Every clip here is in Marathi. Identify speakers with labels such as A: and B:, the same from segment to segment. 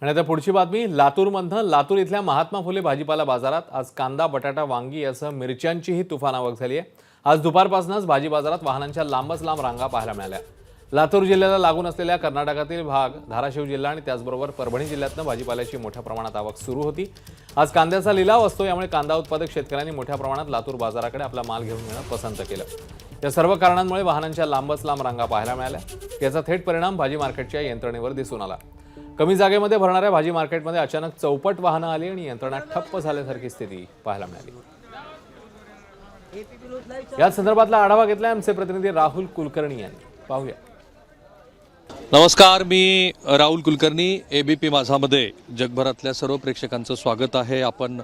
A: आणि आता पुढची बातमी लातूरमधनं लातूर इथल्या महात्मा फुले भाजीपाला बाजारात आज कांदा बटाटा वांगी यासह मिरच्यांचीही तुफान आवक झाली आहे. आज दुपारपासूनच भाजी बाजारात वाहनांच्या लांबच लांब रांगा पाहायला मिळाल्या. लातूर जिल्ह्याला लागून असलेल्या कर्नाटकातील भाग धाराशिव जिल्हा आणि त्याचबरोबर परभणी जिल्ह्यातनं भाजीपाल्याची मोठ्या प्रमाणात आवक सुरू होती. आज कांद्याचा लिलाव असतो यामुळे कांदा उत्पादक शेतकऱ्यांनी मोठ्या प्रमाणात लातूर बाजाराकडे आपला माल घेऊन येणं पसंत केलं. या सर्व कारणांमुळे वाहनांच्या लांबच लांब रांगा पाहायला मिळाल्या. याचा थेट परिणाम भाजी मार्केटच्या यंत्रणेवर दिसून आला. कमी जागेमध्ये भरणाऱ्या भाजी मार्केटमध्ये अचानक चौपट वाहनं आली आणि यंत्रणा ठप्प झाल्यासारखी स्थिती पाहायला मिळाली. या संदर्भातला आढावा घेतलाय आमचे प्रतिनिधी राहुल कुलकर्णी यांनी. पाहूया.
B: नमस्कार मी Rahul Kulkarni A B P माझामध्ये. जगभरातल्या सर्व प्रेक्षकांचं स्वागत आहे. आपण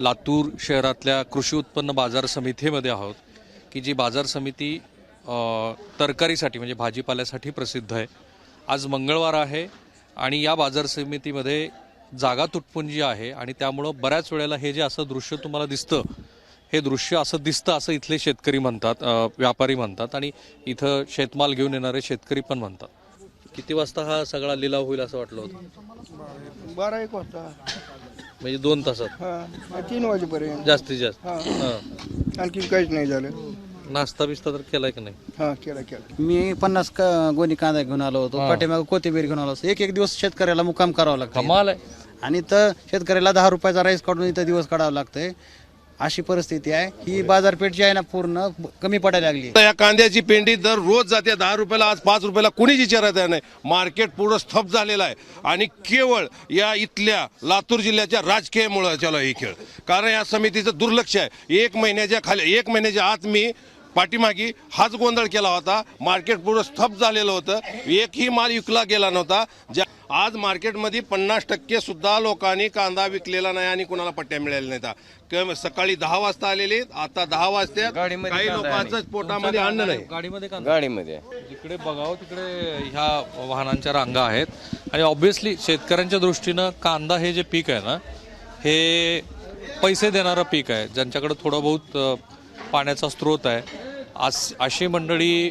B: लातूर शहरातल्या कृषी उत्पन्न बाजार समितीमध्ये आहोत की जी बाजार समिती तरकारीसाठी म्हणजे भाजीपाल्यासाठी प्रसिद्ध आहे. आज मंगळवार आहे. आणि या बाजार समितीमध्ये जागा तुटपुंजी आहे आणि त्यामुळं बऱ्याच वेळेला हे जे असं दृश्य तुम्हाला दिसतं हे दृश्य असं दिसतं असं इथले शेतकरी म्हणतात व्यापारी म्हणतात आणि इथं शेतमाल घेऊन येणारे शेतकरी पण म्हणतात. किती वाजता हा सगळा लिलाव होईल असं वाटलं होतं?
C: बारा एक वाजता.
B: म्हणजे दोन तासात?
C: तीन वाजेपर्यंत.
B: जास्तीत जास्त.
C: आणखी काहीच नाही झालं.
B: नाश्ता बिस्ता तर केलाय की नाही?
C: हा केला केला
D: मी पन्नास क- गोणी कांदा घेऊन आलो होतो पाठीमागे कोथिंबीर घेऊन आलो होतो. एक एक दिवस शेतकऱ्याला मुक्काम करावा लागतो
B: कमाल आहे.
D: आणि तर शेतकऱ्याला दहा रुपयाचा राईस काढून इथं दिवस काढावा लागतंय. अशी परिस्थिती आहे. ही बाजारपेठ जी आहे ना पूर्ण ब- कमी पडायला लागली
E: आता या कांद्याची पेंडी दर रोज जाते. दहा रुपयाला आज पाच रुपयाला कुणीच विचारत नाही. मार्केट पूर्ण स्तब्ध झालेलं आहे. आणि केवळ या इथल्या लातूर जिल्ह्याच्या राजकीयमुळे चालू आहे ही खेळ. कारण या समितीचं दुर्लक्ष आहे. एक महिन्याच्या खाली एक महिन्याच्या आत मी पाठीमागी हाच गोंधळ केला होता. मार्केट पूर्ण स्तब्ध झालेलं होतं. एकही माल विकला गेला नव्हता. ज्या आज मार्केटमध्ये पन्नास टक्के सुद्धा लोकांनी कांदा विकलेला नाही आणि कुणाला पट्ट्या मिळाल्या नाहीत. सकाळी दहा वाजता आलेले आता दहा वाजता काही लोकांचं पोटामध्ये अन्न नाही.
B: गाडीमध्ये
F: गाडीमध्ये
B: जिकडे बघावं तिकडे ह्या वाहनांच्या रांगा आहेत. आणि ऑब्व्हियसली शेतकऱ्यांच्या दृष्टीनं कांदा हे जे पीक आहे ना हे पैसे देणारं पीक आहे ज्यांच्याकडं थोडं बहुत पाण्याचा स्रोत आहे. आस अशी मंडळी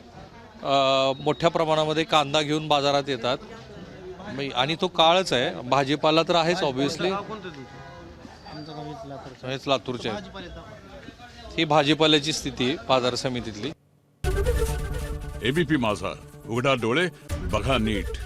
B: मोठ्या प्रमाणामध्ये कांदा घेऊन बाजारात येतात. आणि तो काळच आहे. भाजीपाला तर आहेच ऑब्विसली हेच लातूरचे ही भाजीपाल्याची स्थिती बाजार समितीतली.
G: एबीपी माझा. उघडा डोळे बघा नीट.